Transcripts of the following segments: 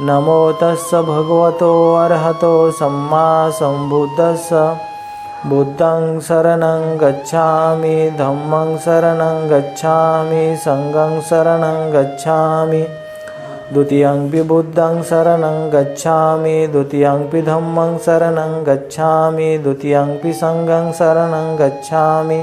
नमो तस्य भगवतो अर्हतो सम्मा सम्बुद्धस्य बुद्धं शरणं गच्छामि धम्मं शरणं गच्छामि सङ्गं शरणं गच्छामि। द्वितीयंपि बुद्धं शरणं गच्छामि द्वितीयंपि धम्मं शरणं गच्छामि द्वितीयंपि सङ्गं शरणं गच्छामि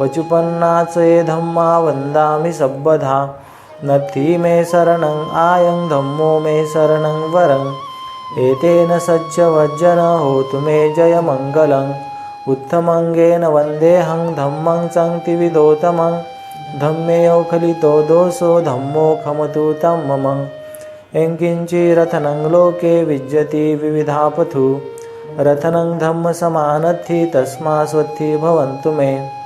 पचुपन्नाचे धम्मा वन्दामि सब्बधा। नथी मे शरणं आयं धम्मो मे शरणं वरं। एतेन सज्जवज्जन होतु मे जयमङ्गलम्। उत्तमङ्गेन वन्देऽहं धम्मं सङ्क्तिविदोतमं धम्मेयो खलितो दोषो धम्मो खमतु तं मम यङ्किञ्चिरथनं लोके विज्यति विविधापथु। रथनं धम्मसमानत्थि तस्मा स्वत्थि भवन्तु मे।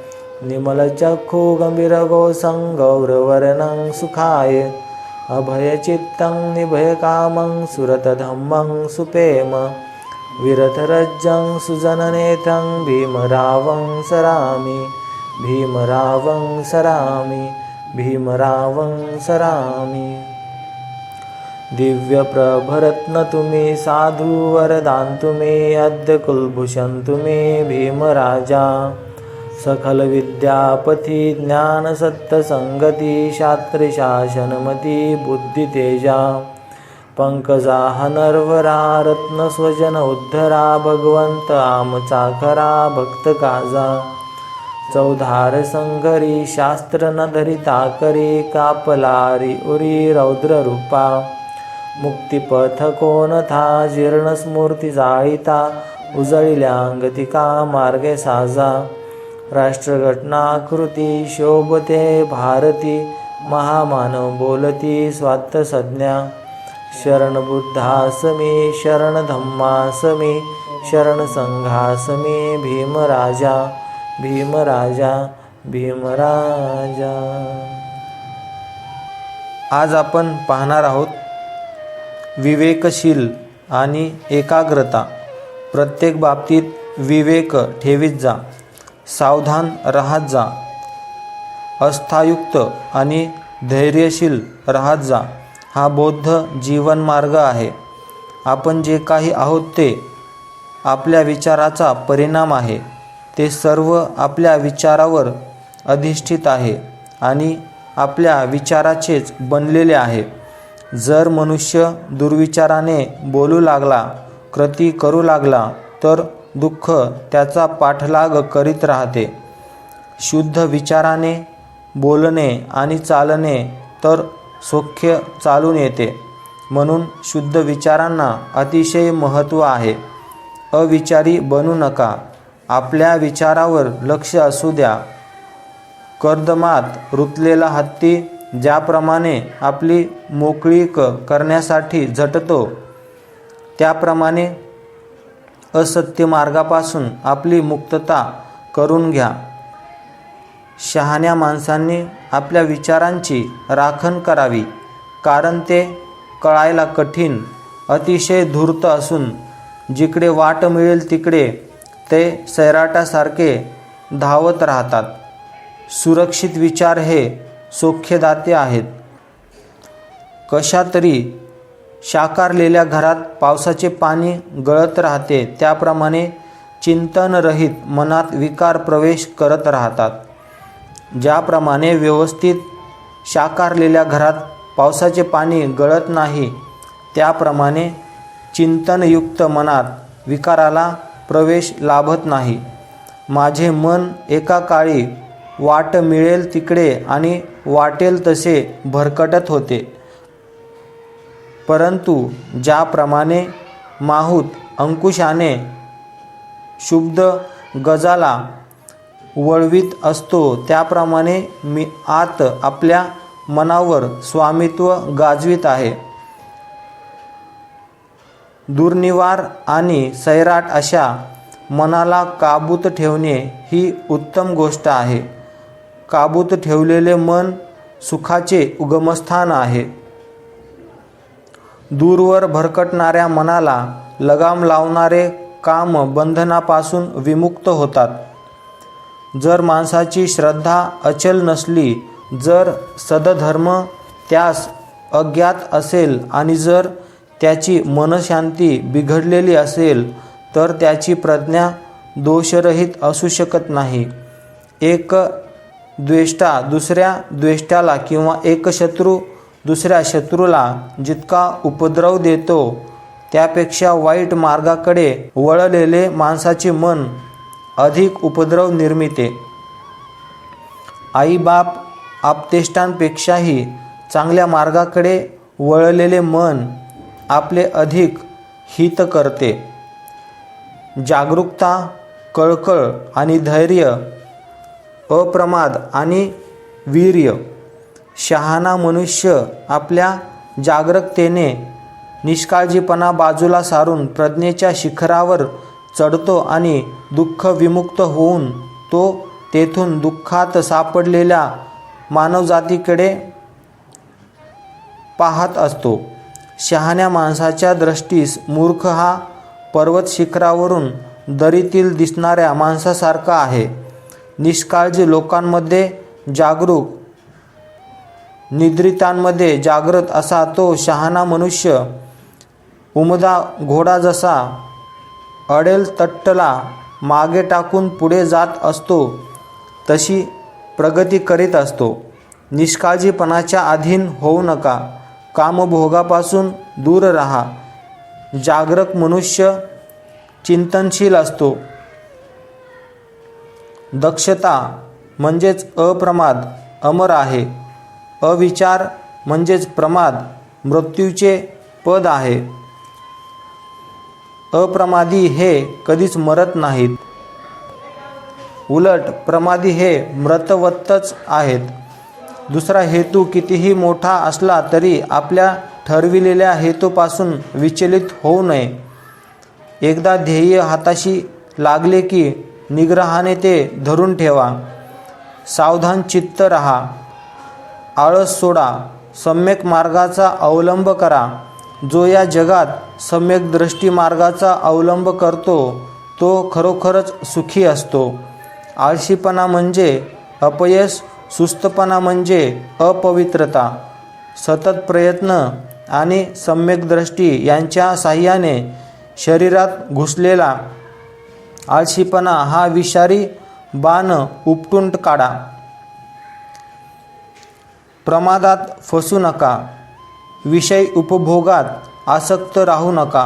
निमलचक्षुगम्भीरगोसं गौरवर्णं सुखाय। अभयचित्तं निभयकामं सुरतधम्मं सुपेम। विरथरज्जं सुजननेतं भीमरावं सरामि। भीमरावं सरामि। भीमरावं सरामि। दिव्यप्रभरत्न मे साधुवरदान्तु मे अद्य कुलभूषन्तु मे भीमराजा। सकलविद्यापथि ज्ञानसत्तसङ्गति शास्त्रशासनमति बुद्धितेजा पङ्कजाः नर्वरा रत्नस्वजन उद्धरा भगवंत भगवन्त भक्त भक्तकाजा चौधार संघरी शास्त्र न धरिता करी कापलारी उरी रौद्ररूपा मुक्तिपथ कोणथा जीर्णस्मूर्ती जाळीता उजळिल्यांगतिका मार्गे साजा। राष्ट्रघटनाकृती शोभते भारती महामानव बोलती स्वात्त संज्ञा शरण बुद्धासमी शरण शरण भीमराजा। भीमराजा भीमराजा। आज आपण पाहणार आहोत विवेकशील आणि एकाग्रता। प्रत्येक बाबतीत विवेक ठेवीत जा। सावधान राहत जा. अस्थायुक्त आणि धैर्यशील राहत जा. हा बौद्ध जीवनमार्ग आहे. आपण जे काही आहोत ते आपल्या विचाराचा परिणाम आहे. ते सर्व आपल्या विचारावर अधिष्ठित आहे आणि आपल्या विचाराचेच बनलेले आहे. जर मनुष्य दुर्विचाराने बोलू लागला कृती करू लागला तर दुःख त्याचा पाठलाग करीत राहते. शुद्ध विचाराने बोलणे आणि चालणे तर सौख्य चालून येते. म्हणून शुद्ध विचारांना अतिशय महत्त्व आहे. अविचारी बनू नका. आपल्या विचारावर लक्ष असू द्या. कर्दमात रुतलेला हत्ती ज्याप्रमाणे आपली मोकळीक करण्यासाठी झटतो त्याप्रमाणे असत्य मार्गापासून आपली मुक्तता करून घ्या. शहाण्या माणसांनी आपल्या विचारांची राखण करावी कारण ते कळायला कठीण अतिशय धूर्त असून जिकडे वाट मिळेल तिकडे ते सैराटासारखे धावत राहतात. सुरक्षित विचार हे सौख्यदाते आहेत. कशा शाकारलेल्या घरात पावसाचे पाणी गळत राहते. त्याप्रमाणे चिंतनरहित मनात विकार प्रवेश करत राहतात. ज्याप्रमाणे व्यवस्थित शाकारलेल्या घरात पावसाचे पाणी गळत नाही त्याप्रमाणे चिंतनयुक्त मनात विकाराला प्रवेश लाभत नाही. माझे मन एका काळी वाट मिळेल तिकडे आणि वाटेल तसे भरकटत होते. परंतु ज्याप्रमाणे माहूत अंकुशाने शुब्द गजाला वळवीत असतो त्याप्रमाणे मी आत आपल्या मनावर स्वामित्व गाजवीत आहे. दुर्निवार आणि सैराट अशा मनाला काबूत ठेवणे ही उत्तम गोष्ट आहे. काबूत ठेवलेले मन सुखाचे उगमस्थान आहे. दूरवर भरकटणाऱ्या मनाला लगाम लावणारे काम बंधनापासून विमुक्त होतात. जर माणसाची श्रद्धा अचल नसली जर सदधर्म त्यास अज्ञात असेल आणि जर त्याची मनशांती बिघडलेली असेल तर त्याची प्रज्ञा दोषरहित असू शकत नाही. एक द्वेष्टा दुसऱ्या द्वेष्टाला किंवा एक शत्रू दुसऱ्या शत्रूला जितका उपद्रव देतो त्यापेक्षा वाईट मार्गाकडे वळलेले माणसाचे मन अधिक उपद्रव निर्मिते. आईबाप आपतेष्टांपेक्षाही चांगल्या मार्गाकडे वळलेले मन आपले अधिक हित करते. जागरूकता कळकळ आणि धैर्य अप्रमाद आणि वीर्य शहाणा मनुष्य आपल्या जागरूकतेने निष्काळजीपणा बाजूला सारून प्रज्ञेच्या शिखरावर चढतो आणि दुःख विमुक्त होऊन तो तेथून दुःखात सापडलेल्या मानवजातीकडे पाहत असतो. शहाण्या माणसाच्या दृष्टीस मूर्ख हा पर्वत शिखरावरून दरीतील दिसणाऱ्या माणसासारखा आहे. निष्काळजी लोकांमध्ये जागरूक निद्रितांमध्ये जागृत असा तो शहाणा मनुष्य उमदा घोडा जसा अडेल तट्टला मागे टाकून पुढे जात असतो तशी प्रगती करीत असतो. निष्काळजीपणाच्या अधीन होऊ नका. कामभोगापासून दूर राहा. जागरक मनुष्य चिंतनशील असतो. दक्षता म्हणजेच अप्रमाद अमर आहे. अविचार म्हणजेच प्रमाद मृत्यूचे पद आहे. अप्रमादी हे कधीच मरत नाहीत. उलट प्रमादी हे मृतवत्तच आहेत. दुसरा हेतू कितीही मोठा असला तरी आपल्या ठरविलेल्या हेतूपासून विचलित होऊ नये. एकदा ध्येय हाताशी लागले की निग्रहाने ते धरून ठेवा. सावधान चित्त रहा. आळस सोडा सम्यक मार्गाचा अवलंब करा. जो या जगात सम्यक दृष्टी मार्गाचा अवलंब करतो तो खरोखरच सुखी असतो. आळशीपणा म्हणजे अपयश सुस्तपणा म्हणजे अपवित्रता. सतत प्रयत्न आणि सम्यक दृष्टी यांच्या साह्याने शरीरात घुसलेला आळशीपणा हा विषारी बाण उपटून काढा. प्रमादात फसू नका. विषय उपभोगात आसक्त राहू नका.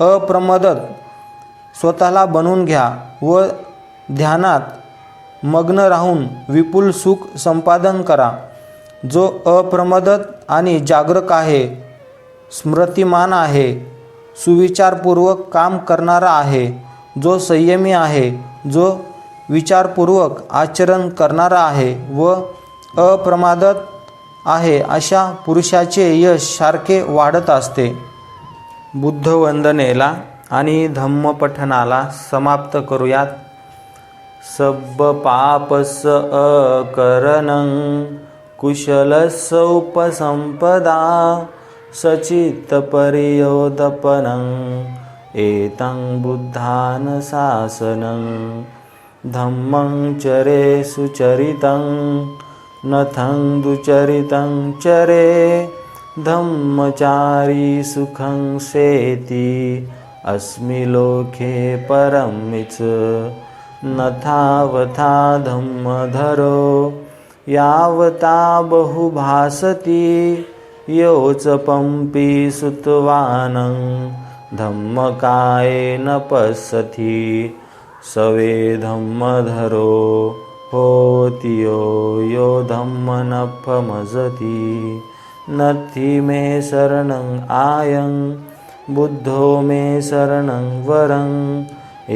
अप्रमदत स्वतःला बनवून घ्या व ध्यानात मग्न राहून विपुल सुख संपादन करा. जो अप्रमदत आणि जागरूक आहे स्मृतिमान आहे सुविचारपूर्वक काम करणारा आहे जो संयमी आहे जो विचारपूर्वक आचरण करणारा आहे व अप्रमादत आहे अशा पुरुषाचे यश सारखे वाढत असते. बुद्धवंदनेला आणि धम्मपठनाला समाप्त करूयात. सब पापस अकरण कुशलसौपसंपदा उपसंपदा सचित्तपर्योदपनं एतं बुद्धान शासनं धम्मं चरे सुचरितं नथं दुचरितं चरे धम्मचारी सुखं सेति अस्मि लोके परमिच नथावथा धम्मधरो यावता बहुभासति योच पंपी सुतवानं धम्मकायेन पश्यति। सवे धम्मधरो होति यो यो धम्मनफमजति नथि मे शरणं आयं बुद्धो मे शरणं वरं।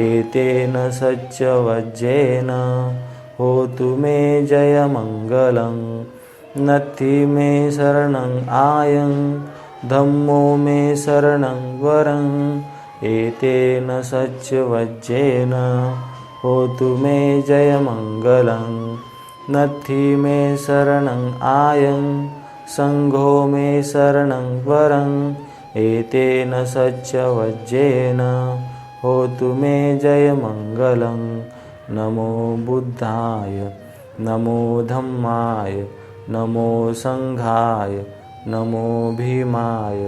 एतेन सच्चवज्जेन होतु मे जयमङ्गलं। नथि मे शरणं आयं धम्मो मे शरणं वरं एतेन सच्चवज्जेन होतु मे जयमङ्गलं नथि मे शरणं आयं सङ्घो मे शरणं वरं एतेन सच्चवज्जेन होतु मे जयमङ्गलं नमो बुद्धाय नमो धम्माय नमो सङ्घाय नमो भीमाय